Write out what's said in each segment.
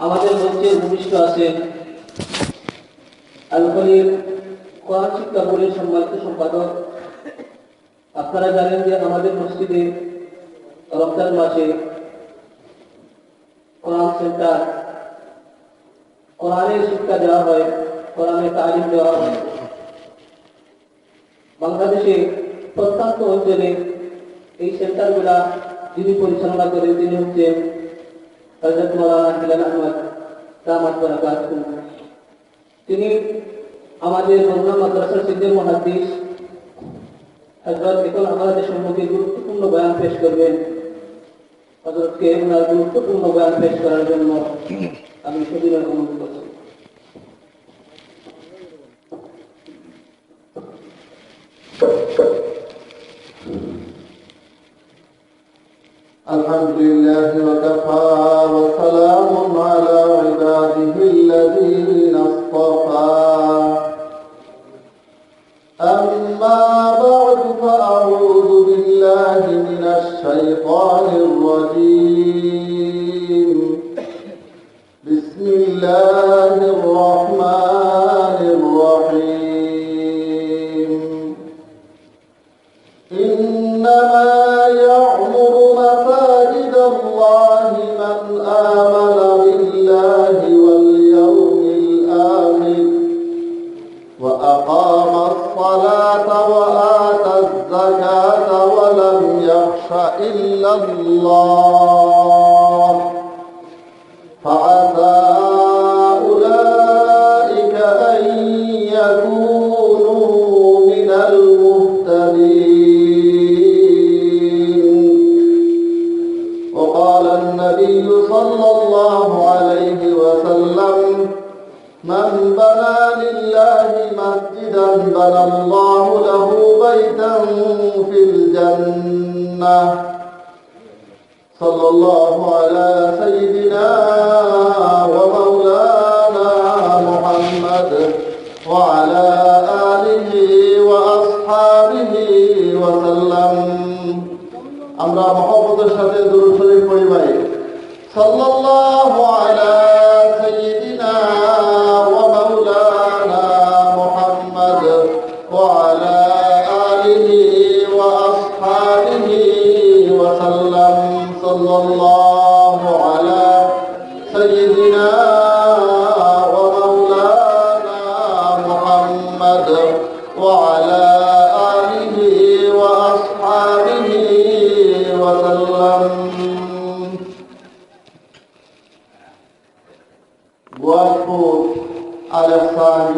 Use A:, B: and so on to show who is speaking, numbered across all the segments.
A: আমাদের মধ্যে ভূমিষ্ঠ আছেন আলফলির কোরআন শিক্ষা বোর্ডের সম্মানিত সম্পাদক। আপনারা জানেন যে আমাদের মসজিদে রমজান মাসে কোরআন সেন্টার, কোরআনের শিক্ষা দেওয়া হয়, কোরআনের তালিম দেওয়া হয়। বাংলাদেশে প্রত্যন্ত অঞ্চলে এই সেন্টারগুলা যিনি পরিচালনা করেন তিনি হচ্ছেন তিনি আমাদের মৌলানা মাদ্রাসার সিদ্ধের মহাদিস হজরত আমাদের সম্মুখে গুরুত্বপূর্ণ বয়ান পেশ করবেন। হজরতকে ওনার গুরুত্বপূর্ণ বয়ান পেশ করার জন্য আমি সেদিন অনুরোধ করছি।
B: الله محمد وعلى آله وأصحابه وسلم আমরা মহব্বতের সাথে দুরূদ শরীফ পড়ি ভাই সাল্লাল্লাহু আলা সাইয়্যিদিনা ওয়া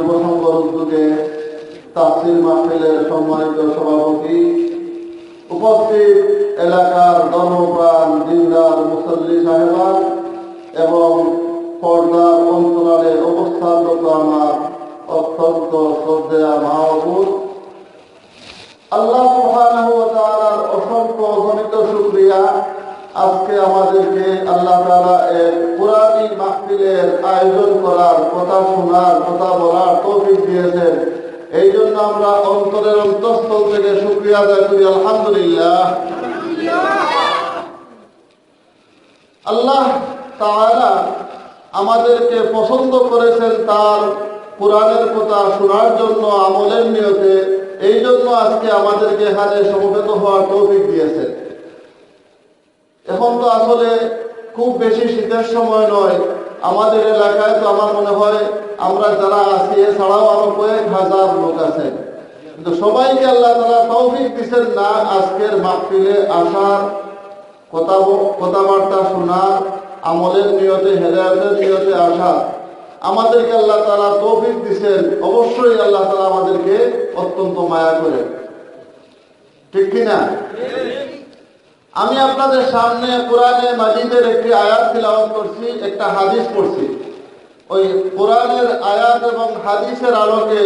B: যুব সংঘর উদ্যোগে তাফসিল মাহফিলের সম্মানিত সভাপতি, উপস্থিত এলাকার ধর্মপ্রাণ দিনদার মুসল্লি সাহেবান এবং পর্দার অন্তরালে অবস্থানরত আমার অত্যন্ত শ্রদ্ধেয়া মাহবুব আল্লাহ সুবহানাহু অসংখ্য অগণিত শুকরিয়া। আজকে আমাদেরকে আল্লাহ তাআলা এক পুরানি মাহফিলের আয়োজন করার কথা শোনার, কথা বলার তৌফিক দিয়েছেন। এই জন্য আমরা অন্তরের অন্তঃস্থল থেকে শুকরিয়া আদায় করি, আলহামদুলিল্লাহ। আল্লাহ তাআলা আমাদেরকে পছন্দ করেছেন তার কোরআনের কথা শোনার জন্য, আমলের নিয়তে। এই জন্য আজকে আমাদেরকে এখানে সমবেত হওয়ার তৌফিক দিয়েছেন। এখন তো আসলে খুব বেশি শীতের সময় নয়। আমাদের এলাকায় তো আমার মনে হয় আমরা যারা আছি, এছাড়াও আরও কয়েক হাজার লোক আছে। কিন্তু সবাইকে আল্লাহ তারা তৌফিক দিচ্ছেন না আজকের মাহফিলে আসার কথা কথাবার্তা শোনার, আমলের নিয়তে, হেদায়তের নিয়তে আসা আমাদেরকে আল্লাহ তারা তৌফিক দিচ্ছেন অবশ্যই আল্লাহ তারা আমাদেরকে অত্যন্ত মায়া করে। ঠিক কিনা? আমি আপনাদের সামনে কোরআনে মাজিদের একটি আয়াত তিলাওয়াত করছি, একটা হাদিস পড়ছি। ওই কোরআনের আয়াত এবং হাদিসের আলোকে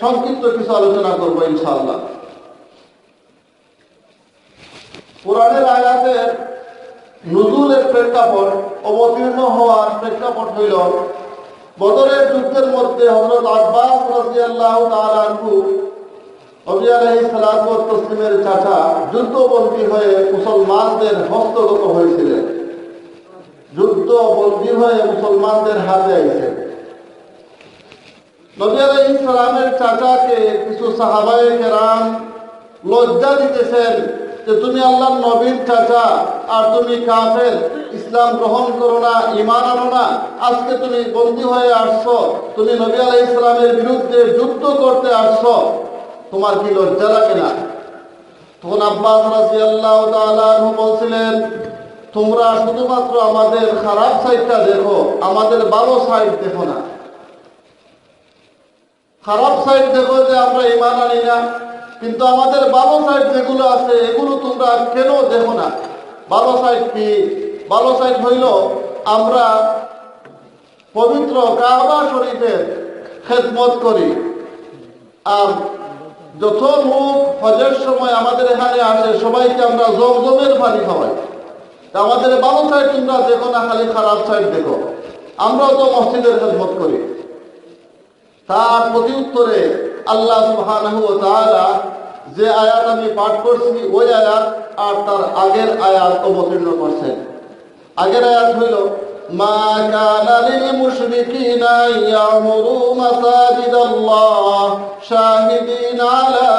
B: সংক্ষিপ্ত কিছু আলোচনা করব ইনশাআল্লাহ। কোরআনের আয়াতের নজুলের প্রেক্ষাপট অবতীর্ণ হওয়ার প্রেক্ষাপট হইল, বদরের যুদ্ধের মধ্যে হজরত আব্বাস রাদিয়াল্লাহু তাআলা আনহু তাসলিমের চাচা যুদ্ধবন্দী হয়ে মুসলমানদের হস্তগত হয়েছিলেন। যুদ্ধ বন্দী হয়ে মুসলমানদের হাতে আইছে চাচাকে কিছু সাহাবায়ে লজ্জা দিতেছেন যে তুমি আল্লাহর নবীর চাচা আর তুমি কাফের, ইসলাম গ্রহণ করো না ইমান আনো না, আজকে তুমি বন্দী হয়ে আসছো, তুমি নবী আলাইহিস সালামের বিরুদ্ধে যুদ্ধ করতে আসছো। তোমার কি লজ্জা লাগে না? তখন আব্বাস তাআলা আনহু বলছিলেন, তোমরা শুধুমাত্র আমাদের খারাপ সাইডটা দেখো, আমাদের ভালো সাইড দেখো না। খারাপ সাইড দেখো যে আমরা ইমান আনি না, কিন্তু আমাদের ভালো সাইড যেগুলো আছে, এগুলো তোমরা কেন দেখো না? ভালো সাইড কি? ভালো সাইড হইল আমরা পবিত্র কাবা শরীফের খেদমত করি। আর যত লোক হজের সময় আমাদের এখানে আসে, সবাইকে আমরা জমজমের পানি খাওয়াই। আমাদের ভালো সাইড তোমরা দেখো না, খালি খারাপ সাইড দেখো। আমরাও তো মসজিদের খেদমত করি। তার প্রতি উত্তরে আল্লাহ সুবহানাহু যে আয়াত আমি পাঠ করছি, ওই আয়াত আর তার আগের আয়াত অবতীর্ণ করছেন। আগের আয়াত হইল মা কানা লিল মুশরিকিনা ইয়ামুরু মাসাজিদাল্লাহ শাহিদিন আলা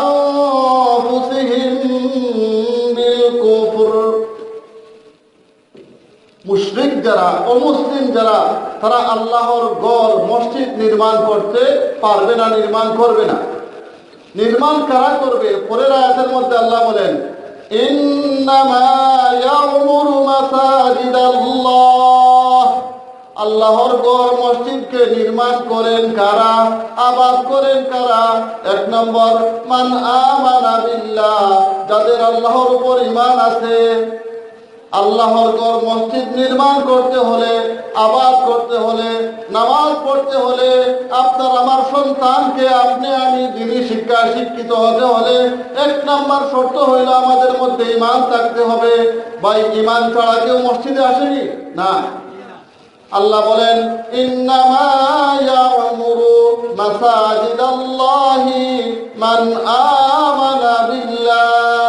B: আনফুসিহিম বিল কুফর। মুশরিক যারা অমুসলিম যারা, তারা আল্লাহর গড় মসজিদ নির্মাণ করতে পারবে না, নির্মাণ করবে না। নির্মাণ কারা করবে? পরের আয়াতের মধ্যে আল্লাহ বলেন আল্লাহর গড় মসজিদকে নির্মাণ করেন কারা? আবাদ করেন কারা? এক নম্বর, মান আমানা বিল্লাহ, যাদের আল্লাহর উপর ইমান আছে আল্লাহর ঘর মসজিদ নির্মাণ করতে হলে, আবাদ করতে হলে, নামাজ পড়তে হলে আপনার, আমার সন্তানকে আপনি, আমি দিনী শিক্ষায় শিক্ষিত হতে হলে এক নাম্বার শর্ত হইল আমাদের মধ্যে ইমান থাকতে হবে। ভাই ইমান ছাড়া কেউ মসজিদে আসেনি না। আল্লাহ বলেন মাসাজিদাল্লাহি মান আমানা বিল্লাহ।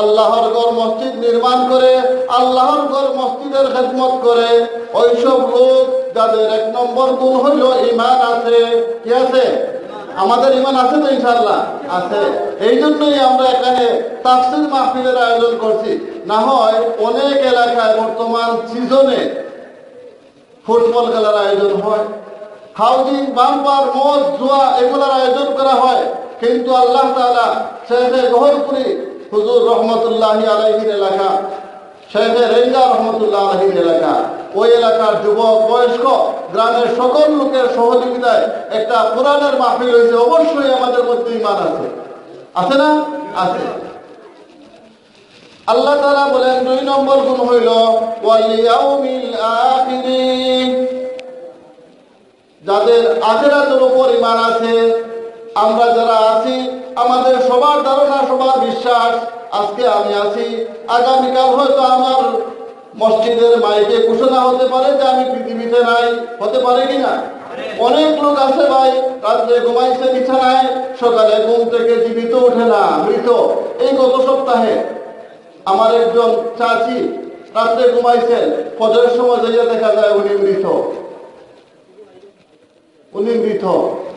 B: আল্লাহর ঘর মসজিদ নির্মাণ করে, আল্লাহর ঘর মসজিদের খেদমত করে। ওইসব লোক যাদের এক নম্বর গুণ হইল ইমান আছে, কি আছে? আমাদের ইমান আছে তো ইনশাল্লাহ আছে। এই জন্যই আমরা এখানে তাফসির মাহফিলের আয়োজন করছি। না হয় অনেক এলাকায় বর্তমান সিজনে ফুটবল খেলার আয়োজন হয়, হাউজিং, বাম্পার, মদ, জুয়া, এগুলোর আয়োজন করা হয়। কিন্তু আল্লাহ তাআলা শেখে গহরপুরি হুজুর রহমতুল্লাহ আলহির এলাকা, শেখে রেঞ্জা রহমতুল্লাহ আলহির এলাকা। ওই এলাকার যুবক, বয়স্ক, গ্রামের সকল লোকের সহযোগিতায় একটা কোরআনের মাহফিল হয়েছে, অবশ্যই আমাদের মধ্যে ইমান আছে। আছে না? আছে। আল্লাহ তাআলা বলেন, দুই নম্বর গুণ হইল যাদের আখেরাতের উপর ইমান আছে আমরা যারা আছি, আমাদের সবার ধারণা, সবার বিশ্বাস, আজকে আমি আছি। আগামীকাল হয়তো আমার মসজিদের মাইকে ঘোষণা হতে পারে যে আমি পৃথিবীতে নাই। হতে পারে কিনা? অনেক লোক আছে ভাই, রাত্রে ঘুমাইছে, বিছানায়, সকালে ঘুম থেকে জীবিত ওঠে না, মৃত। এই গত সপ্তাহে আমার একজন চাচি রাত্রে ঘুমাইছেন, ফজরের সময় যাইয়া দেখা যায় উনি মৃত। উনি মৃত।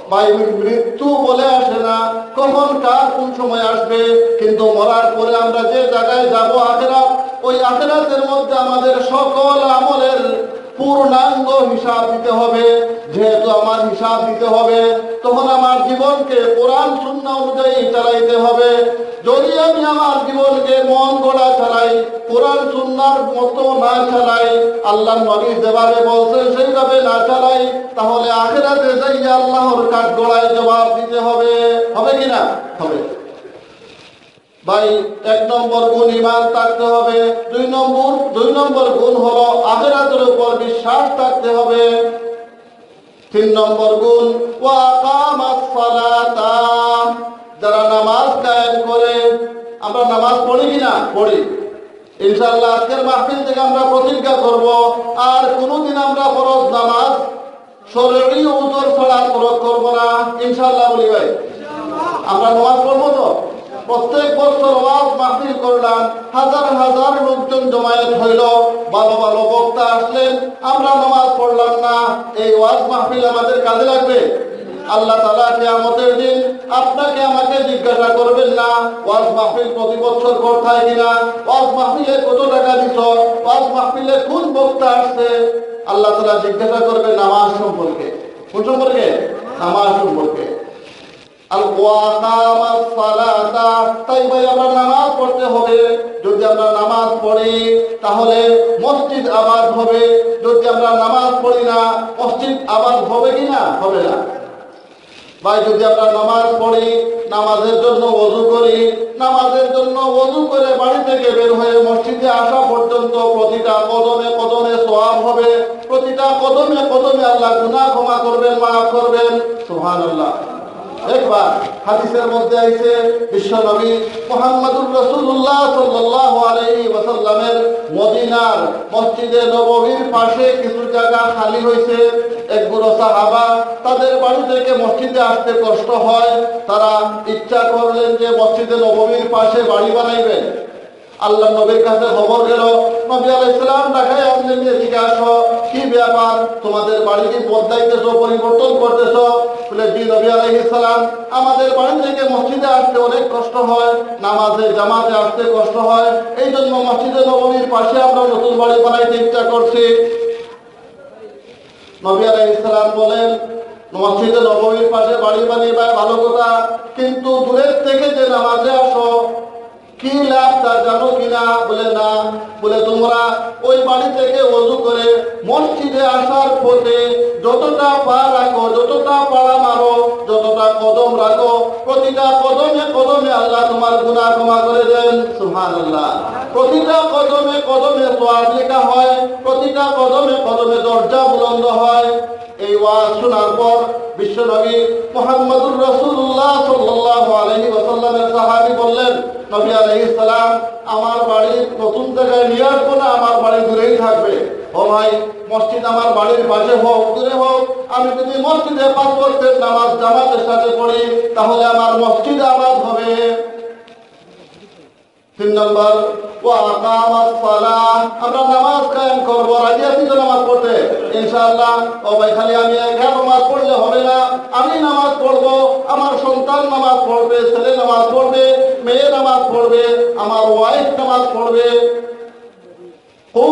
B: ভাই মৃত্যু বলে আসে না। কখন কার কোন সময় আসবে? কিন্তু মরার পরে আমরা যে জায়গায় যাব আখেরাত, ওই আখেরাতের মধ্যে আমাদের সকল আমলের পূর্ণাঙ্গ হিসাব দিতে হবে। যেহেতু আমার হিসাব দিতে হবে, তখন আমার জীবনকে কোরআন শূন্য অনুযায়ী চালাইতে হবে। যদি আমি আমার জীবনকে মন গড়া চালাই, কোরআন সুন্নার মতো না চালাই আল্লাহ নবী যেভাবে বলছেন সেইভাবে না চালাই, তাহলে আখেরাতে যাইয়া আল্লাহর কাঠ গড়ায় জবাব দিতে হবে। হবে কিনা হবে। ভাই, এক নম্বর গুণ ইমান থাকতে হবে। দুই নম্বর দুই নম্বর গুণ হলো আখেরাতের উপর বিশ্বাস থাকতে হবে। তিন নম্বর গুণ যারা নামাজ কায়েম করে, আমরা নামাজ পড়ি কিনা? পড়ি। ইনশাআল্লাহ আজকের মাহফিল থেকে আমরা প্রতিজ্ঞা করব, আর কোনোদিন আমরা ফরজ নামাজ শরীরই উজোর ছাড়া ফরজ করব না। ইনশাআল্লাহ বলি ভাই, আমরা নামাজ পড়ব তো? প্রত্যেক বছর ওয়াজ মাহফিল করলাম, হাজার হাজার লোকজন জমায়েত হইল। ভালো ভালো বক্তা আসলেন, আমরা নামাজ পড়লাম না। এই ওয়াজ মাহফিল আমাদের কাজে লাগবে। আল্লাহ তালা কেয়ামতের দিন আপনাকে আমাকে জিজ্ঞাসা করবেন না, ওয়াজ মাহফিল প্রতি বছর করতে কিনা। ওয়াজ মাহফিলে কত টাকা দিছ? ওয়াজ মাহফিলে কোন বক্তা আসছে? আল্লাহ তালা জিজ্ঞাসা করবে, নামাজ সম্পর্কে। কোন সম্পর্কে? নামাজ সম্পর্কে। নামাজ পড়তে হবে। যদি আমরা নামাজ পড়ি, তাহলে মসজিদ আবাদ হবে। যদি আমরা নামাজ পড়ি না, মসজিদ আবাদ হবে কি না? হবে না। ভাই, যদি আমরা নামাজ পড়ি, নামাজের জন্য ওযু করি, নামাজের জন্য ওযু করে বাড়ি থেকে বের হয়ে মসজিদে আসা পর্যন্ত প্রতিটা কদমে কদমে সওয়াব হবে। প্রতিটা কদমে কদমে আল্লাহ গুনাহ ক্ষমা করবেন, মাফ করবেন। সুবহানাল্লাহ। একবার হাদিসের মধ্যে আইছে, বিশ্ব নবী মোহাম্মদুর রাসূলুল্লাহ সাল্লাল্লাহু আলাইহি ওয়াসাল্লামের মদিনার মসজিদে নববীর পাশে কিছু জায়গা খালি হয়েছে একগুলো সাহাবা তাদের বাড়ি থেকে মসজিদে আসতে কষ্ট হয়। তারা ইচ্ছা করলেন যে মসজিদে নববীর পাশে বাড়ি বানাইবেন। আল্লাহ নবীর কাছে খবর গেল নবী আলাইসালাম দেখায় আপনি এদিকে আসো, কি ব্যাপার? তোমাদের বাড়ি কি বদলাইতেছো পরিবর্তন করতেছো? বলে, জি নবী আলাইসালাম আমাদের বাড়ি থেকে মসজিদে আসতে অনেক কষ্ট হয়, নামাজে, জামাতে আসতে কষ্ট হয় এই জন্য মসজিদে নবমীর পাশে আমরা নতুন বাড়ি বানাইতে ইচ্ছা করছি। নবী আলাইসালাম বলেন, মসজিদে নবমীর পাশে বাড়ি বানিয়ে ভালো কথা, কিন্তু দূরের থেকে যে নামাজে আসো কি লাভ তা জানো কিনা? বলে, না। বলে, তোমরা ওই বাড়ি থেকে ওযু করে মসজিদে আসার পথে যতটা পা রাখো, যতটা পাড়া মারো, যতটা কদম রাখো, প্রতিটা কদমে কদমে আল্লাহ তোমার গুনাহ ক্ষমা করে দেন। সুবহানাল্লাহ। প্রতিটা কদমে কদমে সওয়াব লেখা হয়, প্রতিটা কদমে কদমে দরজা বুলন্দ হয়। এই ওয়াজ শোনার পর বিশ্বনবী মোহাম্মদুর ওয়াসাল্লামের সাহাবী বললেন, নবী আলাইহিস সালাম, আমার বাড়ি নতুন জায়গায় নিয়ে আসব না, আমার বাড়ি দূরেই থাকবে। ও ভাই, মসজিদ আমার বাড়ির পাশে হোক, দূরে হোক, আমি যদি মসজিদে পাঁচ ওয়াক্তের নামাজ জামাতের সাথে পড়ি, তাহলে আমার মসজিদ আবাদ হবে। তিন নম্বর ও আকামাত আমরা নামাজ কায়েম করব, রাজি আছি তো নামাজ পড়তে? ইনশাআল্লাহ। ও ভাই, খালি আমি একা নামাজ পড়লে হবে না। আমি নামাজ পড়ব, আমার সন্তান নামাজ পড়বে, ছেলে নামাজ পড়বে, মেয়ে নামাজ পড়বে, আমার ওয়াইফ নামাজ পড়বে। ও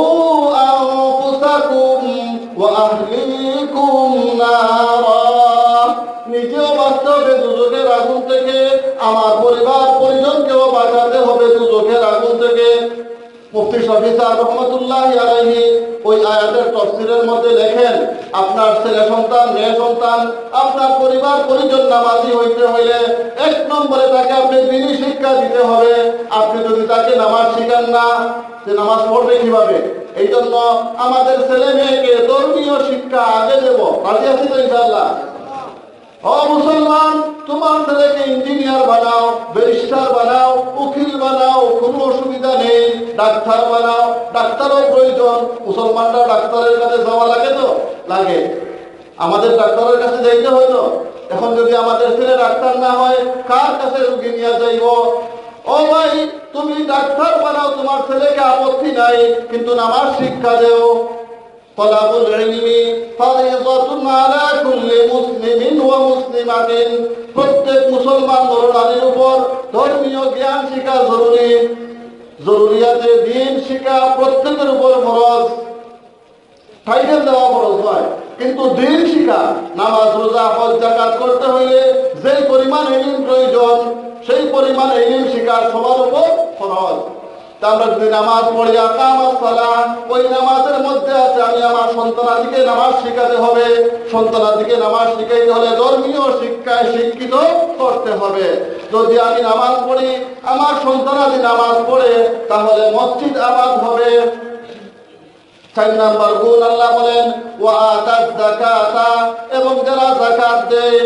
B: আনফুসাকুম ওয়া আহলিকুম নারা। নিজেও বাঁচতে দুজনের আগুন থেকে, আমার পরিবার পরিজন বাঁচাতে হবে দুজকের আগুন থেকে। মুফতি শফি সাহেব রহমতুল্লাহ আলাইহি ওই আয়াতের তফসিরের মধ্যে লেখেন, আপনার ছেলে সন্তান, মেয়ে সন্তান, আপনার পরিবার, পরিজন নামাজি হইতে হইলে এক নম্বরে তাকে আপনি দিনই শিক্ষা দিতে হবে। আপনি যদি তাকে নামাজ শিখান না, সে নামাজ পড়বে কীভাবে? এই জন্য আমাদের ছেলে মেয়েকে ধর্মীয় শিক্ষা আগে দেব। রাজি আছি তো ইনশাল্লাহ ও মুসলমান, তোমার ছেলেকে ইঞ্জিনিয়ার বানাও, ব্যারিস্টার বানাও, উকিল বানাও, কোনো অসুবিধা নেই। ডাক্তার বানাও, ডাক্তারও প্রয়োজন। মুসলমানরা ডাক্তারের কাছে যাওয়া লাগে তো? লাগে। আমাদের ডাক্তারের কাছে যাইতে হয়তো এখন যদি আমাদের ছেলে ডাক্তার না হয়, কার কাছে রুগী নিয়ে যাইব? ও ভাই, তুমি ডাক্তার বানাও, তোমার ছেলেকে আপত্তি নাই, কিন্তু আমার শিক্ষা দেও। ফলাফল রেমিনি ফলে পারবেন প্রত্যেক মুসলমান মরণানির উপর ধর্মীয় জ্ঞান শিখা জরুরি। জরুরি আছে দিন শিখা প্রত্যেকের উপর মরজ টাইটেল দেওয়া ফরজ হয়। কিন্তু দিন শিখা নামাজ, রোজা, হজ জাকাত করতে হইলে যে পরিমাণ এলিম প্রয়োজন, সেই পরিমাণ এলিম শিখার সবার উপর ফরজ। তা আমরা যদি নামাজ পড়ি আকামাসালা ওই নামাজের মধ্যে আছে, আমি আমার সন্তানাদিকে নামাজ শিখাতে হবে। সন্তানাদিকে নামাজ শিখাইতে হলে ধর্মীয় শিক্ষায় শিক্ষিত করতে হবে। যদি আমি নামাজ পড়ি, আমার সন্তানাদি নামাজ পড়ে, তাহলে মসজিদ আবাদ হবে। চার নাম্বার গুণ আল্লাহ বলেন ও আতাত জাকাতা এবং যারা জাকাত দেয়,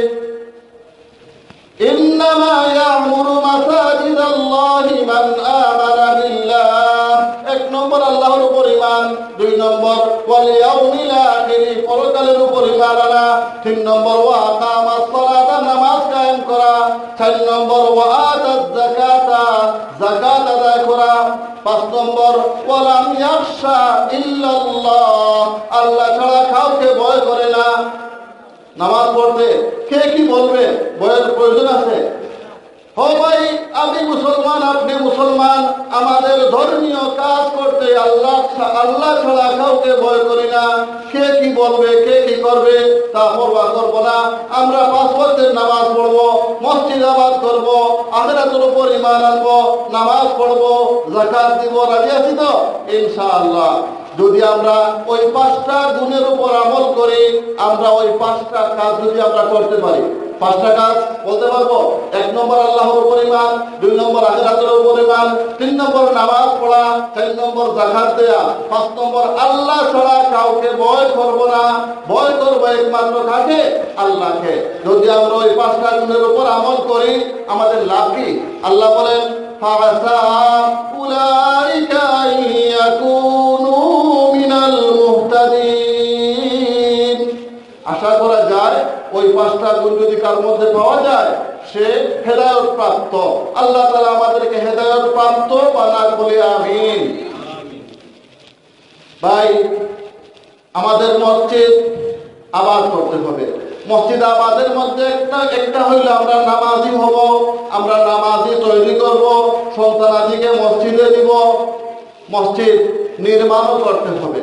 B: ইন্নামা ইয়ামুরু মাসাজিদাল্লাহি মান আমানা এক নম্বর আল্লাহর উপর ইমান দুই নম্বর পরকালের উপর ইমান আনা, তিন নম্বর, ওয়া কামাস সালাতা, নামাজ কায়েম করা, চার নম্বর, ওয়া আতাত যাকাতা, যাকাত আদায় করা, পাঁচ নম্বর, ওয়ালাম ইয়াখশা ইল্লাল্লাহ, আল্লাহ ছাড়া কাউকে ভয় করে না। নামাজ পড়তে কে কি বলবে? বয়ের প্রয়োজন আছে। ভাই আমি মুসলমান, আপনি মুসলমান, আমাদের ধর্মীয় কাজ করতে আল্লাহ আল্লাহ ছাড়া কাউকে ভয় করি না। কে কি বলবে, কে কি করবে, তা পরবা করব না। আমরা পাঁচ ওয়াক্তের নামাজ পড়ব, মসজিদ আবাদ করব আখেরাতের উপর ইমান আনব, নামাজ পড়ব জাকাত দিব, রাজি আছি তো? ইনশাআল্লাহ। যদি আমরা ওই পাঁচটা গুণের উপর আমল করি, আমরা ওই পাঁচটা কাজ যদি আমরা করতে পারি, পাঁচটা কাজ বলতে পারব? এক নম্বর আল্লাহর উপর ইমান দুই নম্বর আখেরাতের উপর ইমান তিন নম্বর নামাজ পড়া, চার নম্বর জাকাত দেয়া, পাঁচ নম্বর আল্লাহ ছাড়া কাউকে ভয় করব না। ভয় করব একমাত্র কাকে? আল্লাহকে। যদি আমরা ওই পাঁচটা গুণের উপর আমল করি, আমাদের লাভ কি? আল্লাহ বলেন فعسى أولئك أن يكونوا من المهتدين আশা করা যায় ওই পাঁচটা গুণ যদি কার মধ্যে পাওয়া যায় সে হেদায়ত প্রাপ্ত আল্লাহ তালা আমাদেরকে হেদায়ত প্রাপ্ত বানাক বলে আমিন ভাই আমাদের মসজিদ আবাদ করতে হবে মসজিদ আবাদের মধ্যে একটা একটা হইলে আমরা নামাজি হব, আমরা নামাজি তৈরি করব, সন্তানাদিকে মসজিদে দিব, মসজিদ নির্মাণও করতে হবে।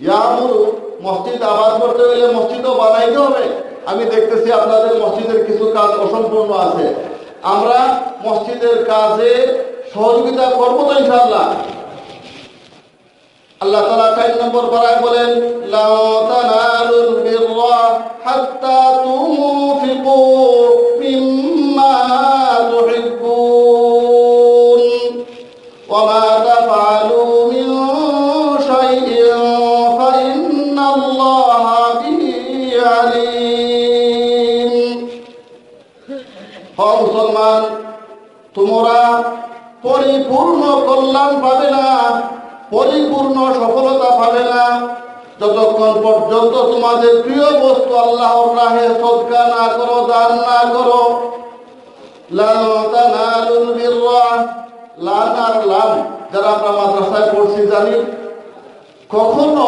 B: ইয়ামুরু মসজিদ আবাদ করতে হলে মসজিদও বানাইতে হবে। আমি দেখতেছি আপনাদের মসজিদের কিছু কাজ অসম্পূর্ণ আছে। আমরা মসজিদের কাজে সহযোগিতা করব তো ইনশাআল্লাহ। আল্লাহ তাআলা চার নম্বর পারায় বলেন লা তানালুল বিররা হাত্তা তুনফিকু মিম্মা তুহিব্বুন। ওয়া মা তাফআলু মিন শাইইন ফাইন্নাল্লাহা বিহি আলিম। হ মুসলমান, তোমরা পরিপূর্ণ কল্যাণ পাবে না। পরিপূর্ণ সফলতা পাবে না। যতক্ষণ পর্যন্ত তোমাদের প্রিয় বস্তু আল্লাহর রাহে সদকা না করো, দান না করো লান আর লাম যারা মাদ্রাসায় পড়ছি জানি, কখনো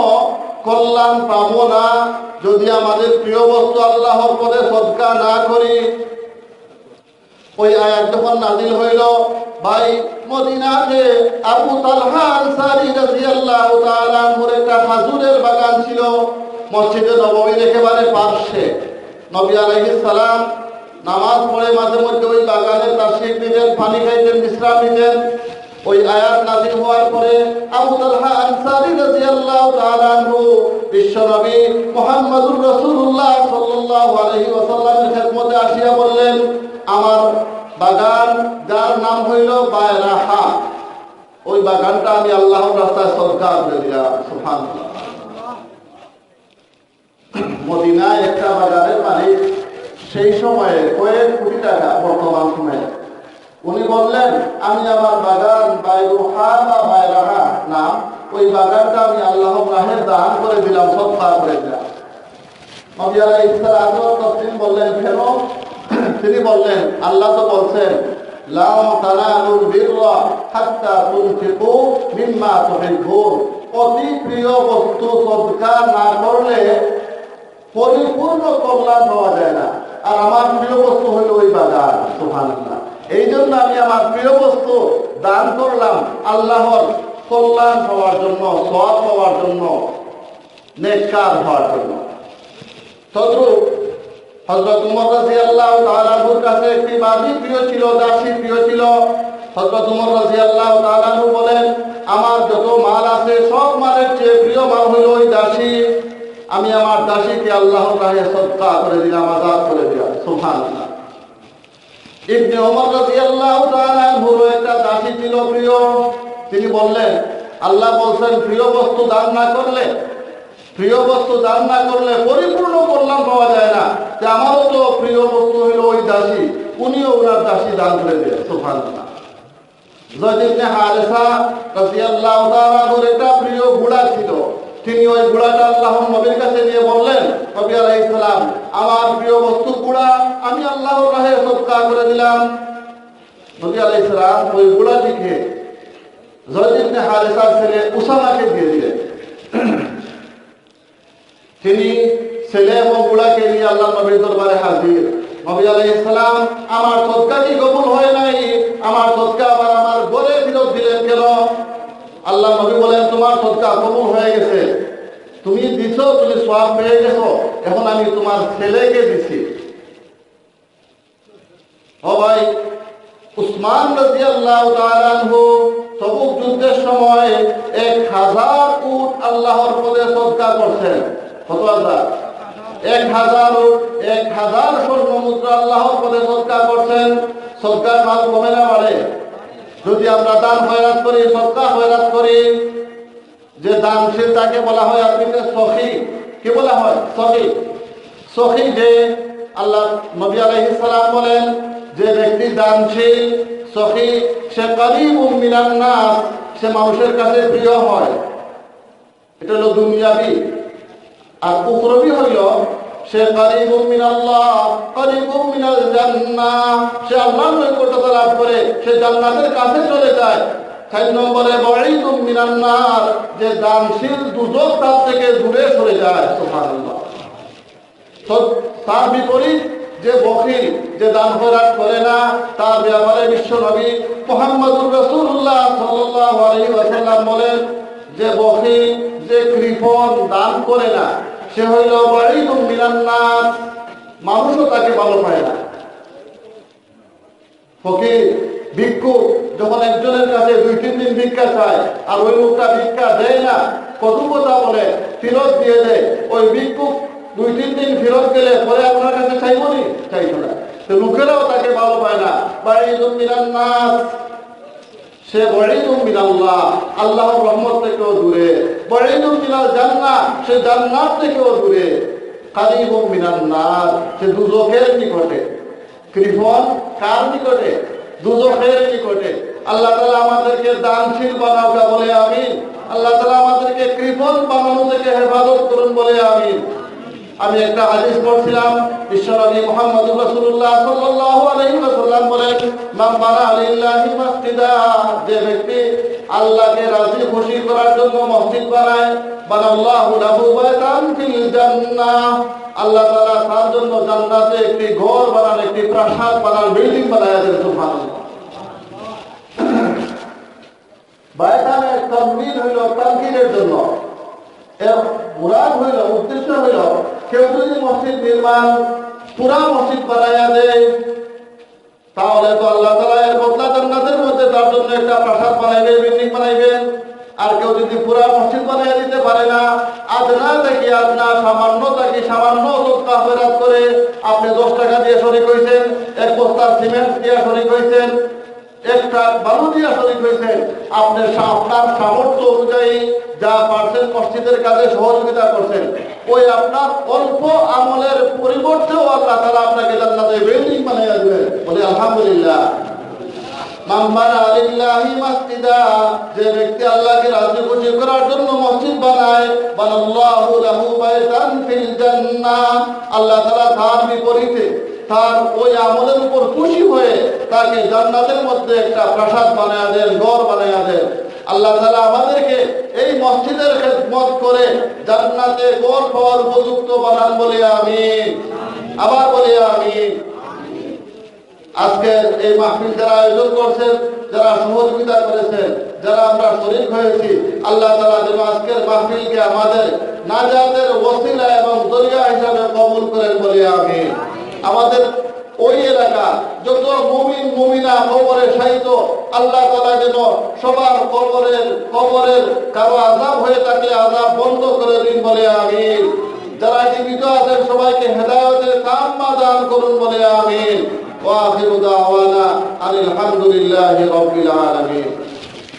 B: কল্যাণ পাবো না। যদি আমাদের প্রিয় বস্তু আল্লাহর পদে সদকা না করি ওই আয়াত যখন নাজিল হইল, ভাই মদিনাতে আবু তালহা আনসারী রাদিয়াল্লাহু তাআলা আনহুর একটা খাজুরের বাগান ছিল, মসজিদে নববীর একেবারে পাশে নবী আলাইহিস সালাম নামাজ পড়ে মাঝে মধ্যে ওই বাগানে তাশরিফ দিতেন, পানি খাইতেন, বিশ্রাম নিতেন। ওই আয়াত নাজিল হওয়ার পরে আবু তালহা আনসারী রাদিয়াল্লাহু তাআলা আনহু বিশ্বনবী মুহাম্মদুর রাসূলুল্লাহ সাল্লাল্লাহু আলাইহি ওয়াসাল্লামের খেদমতে আসিয়া বললেন, আমার বাগান যার নাম হইল বায়রাহা ওই বাগানটা আমি আল্লাহর রাস্তায় সরকার করে দিলাম, সুবহানাল্লাহ। মদিনায় একটা বাগানের মালিক, সেই সময়ে কয়েক কোটি টাকা বর্তমান সময়ে উনি বললেন, আমি আমার বাগান বাইরুহা বা ওই বাগানটা আমি আল্লাহ রাহের দান করে দিলাম সৎকা করে দিলাম। বললেন আল্লাহ তো অতি প্রিয় বস্তু না করলে পরিপূর্ণ কল্যাণ পাওয়া যায় না। আর আমার প্রিয় বস্তু হলো ওই বাগান, সুবহানাল্লাহ। এই জন্য আমি আমার প্রিয় বস্তু দান করলাম আল্লাহর কল্যাণ পাওয়ার জন্য সৎ পাওয়ার জন্য, নেককার হওয়ার জন্য। তদ্রুপ হজরত উমর রাজি আল্লাহ কাছে একটি বাদী প্রিয় ছিল, দাসী প্রিয় ছিল। হজরত উমর রাজি আল্লাহ তালাহু বলেন, আমার যত মাল আছে, সব মালের চেয়ে প্রিয় মাল হইল ওই দাসী। আমি আমার দাসীকে আল্লাহ রাহে সৎকা করে দিলাম, আজাদ করে দিলাম, সুবহানাল্লাহ। ইবনে ওমর রাদিয়াল্লাহু তাআলা আনহুর একটা দাসী ছিল প্রিয়। তিনি বললেন, আল্লাহ বলছেন, প্রিয় বস্তু দান না করলে, প্রিয় বস্তু দান না করলে পরিপূর্ণ কল্যাণ পাওয়া যায় না। যে আমারও তো প্রিয় বস্তু হইল ওই দাসী। উনিও ওনার দাসী দান করে দেন, সুবহানাল্লাহ। জয়দ ইবনে হারেসা রাদিয়াল্লাহু তাআলা একটা প্রিয় ঘোড়া ছিল। তিনি ওই ঘোড়াটা আল্লাহর নবীর কাছে নিয়ে বললেন নবী আমার প্রিয় বস্তু আমি আল্লাহর রাহে করে দিলাম। নবী হারেসার ছেলে উসামাকে দিয়ে দিলেন। তিনি ছেলে এবং বুড়াকে নিয়ে আল্লাহ নবীর দরবারে হাজির। নবী সালাম, আমার সদকা কি কবুল হয় নাই? আমার সদকা আবার আমার ঘরে ফেরত দিলেন কেন? আল্লাহ নবী বলেন, তোমার সদকা কবুল হয়ে গেছে। তুমি দিছো, তুমি সওয়াব পেয়ে গেছো। এখন আমি তোমার ছেলেকে দিছি। ভাই, উসমান তাআলা আনহু তবুক যুদ্ধের সময় এক হাজার উট আল্লাহর পদে সদকা করছেন। কত হাজার? এক হাজার উট, এক হাজার স্বর্ণ মুদ্রা আল্লাহর পদে সদকা করছেন। সদকার মাল কমে না বাড়ে। যদি আমরা দান হয়রাত করি সদকা হয়রাত করি যে দানশীল তাকে বলা হয় আরবিতে সখী। কি বলা হয়? সখী। সখী যে আল্লাহ নবী আলাইহিস সালাম বলেন, যে ব্যক্তি দানশীল, সখী, সে করিব মিনান নাস, সে মানুষের কাছে প্রিয় হয়। এটা হলো দুনিয়াবি। আর উখরবি হইল, সে করিব মিনাল্লাহ করিব মিনাল জান্নাহ। সে আল্লাহর নৈকট্যতা লাভ করে, সে জান্নাতের কাছে চলে যায়। চার নম্বরে বড়িদুম মিনান নার যে দানশীল দুজক তার থেকে দূরে সরে যায় তার বিপরীত যে বখিল যে দান করে না, তার বিশ্ব নবী মোহাম্মদুর রসুল্লাহ আলাইহি ওয়াসাল্লাম বলেন, যে বখিল যে কৃপণ দান করে না, সে হইল বাড়িদুম মিনান নাস মানুষও তাকে ভালো পায় না। ফকির ভিক্ষুক যখন একজনের কাছে দুই, তিন দিন ভিক্ষা চায়, আর ওই লোকটা ভিক্ষা দেয় না কত কথা বলে, ফেরত দিয়ে দেয়। ওই ভিক্ষুক দুই, তিন দিন ফেরত গেলে পরে আপনার কাছে চাইব নি? চাইতো না। তো লোকেরাও তাকে ভালো পায় না। বাড়ি মিনান নাস। সে বড়িদুম মিনাল্লাহ আল্লাহর রহমত থেকেও দূরে। বড়িদুম মিনাল জান্নাত, সে জান্নাত থেকেও দূরে। কারিবুম নার সে দুজকের নিকটে। কৃপন কার নিকটে? দুজকের নিকটে। আল্লাহ তালা আমাদেরকে দানশীল বানাওকা বলে আমিন। আল্লাহ তালা আমাদেরকে কৃপন বানানো থেকে হেফাজত করুন বলে আমিন। আমি একটা হাদিস পড়ছিলাম, বিশ্বনবী মোহাম্মদ রাসূলুল্লাহ সাল্লাল্লাহু আলাইহি ওয়াসাল্লাম বলেন, মান বানা লিল্লাহি মাসজিদা যে ব্যক্তি আল্লাহকে রাজি খুশি করার জন্য মসজিদ বানায়। বানাল্লাহু লাহু বাইতান ফিল জান্নাহ। আল্লাহ তাআলা তার জন্য জান্নাতে একটি ঘর বানান, একটি প্রাসাদ বানান, বিল্ডিং বানায় দেন, সুবহানাল্লাহ। বাইতানের তামলিল হইল তানকিনের জন্য। এর মুরাদ হইল, উদ্দেশ্য হইল, কেউ যদি মসজিদ নির্মাণ, পুরা মসজিদ বানাইয়া দেয় তাহলে তো আল্লাহ তালা এর বদলা জান্নাতের মধ্যে তার জন্য একটা প্রাসাদ বানাইবে বিল্ডিং বানাইবেন। আর কেউ যদি পুরা মসজিদ বানাইয়া দিতে পারে না আদনা থেকে আদনা সামান্য থেকে সামান্য সৎকা সামান্য করে আপনি দশ টাকা দিয়ে শরিক হয়েছেন, এক বস্তা সিমেন্ট দিয়ে শরিক হয়েছেন একটা বালু দিয়া শরিক হয়েছেন আপনি আপনার সামর্থ্য অনুযায়ী যা পারছেন মসজিদের কাজে সহযোগিতা করছেন। ওই আপনার অল্প আমলের পরিবর্তেও আল্লাহ তারা আপনাকে জান্নাতে বিল্ডিং বানাইয়া দেবেন। বলে আলহামদুলিল্লাহ। যে ব্যক্তি আল্লাহকে রাজি খুশি করার জন্য মসজিদ বানায় আল্লাহ তাআলা তার বিপরীতে তার ওই আমলের উপর খুশি হয়ে তাকে জান্নাতের মধ্যে একটা প্রাসাদ বানায়া দেন, ঘর বানায়া দেন। আল্লাহ তাআলা আমাদেরকে এই মসজিদের খেদমত করে জান্নাতে ঘর পাওয়ার উপযুক্ত বানান বলে আমিন। আবার বলে আমিন। আজকের এই মাহফিল যারা আয়োজন করছেন, যারা সহযোগিতা করেছেন, যারা আমরা শরীর হয়েছি, আল্লাহ তালা যেন আজকের মাহফিলকে আমাদের নাজাতের ওসিলা এবং দরিয়া হিসাবে কবুল করেন বলে আমি আমাদের ওই এলাকা যত মুমিন, মুমিনা কবরে সাহিত আল্লাহ তালা যেন সবার কবরের কবরের কারও আজাব হয়ে থাকে আজাব বন্ধ করে দিন বলে আমি যারা জীবিত আছেন, সবাইকে হেদায়তের কাম্মা দান করুন বলে আমিন। ওয়াহিরুদা আওয়ানা আলহামদুলিল্লাহ রবিল আলমী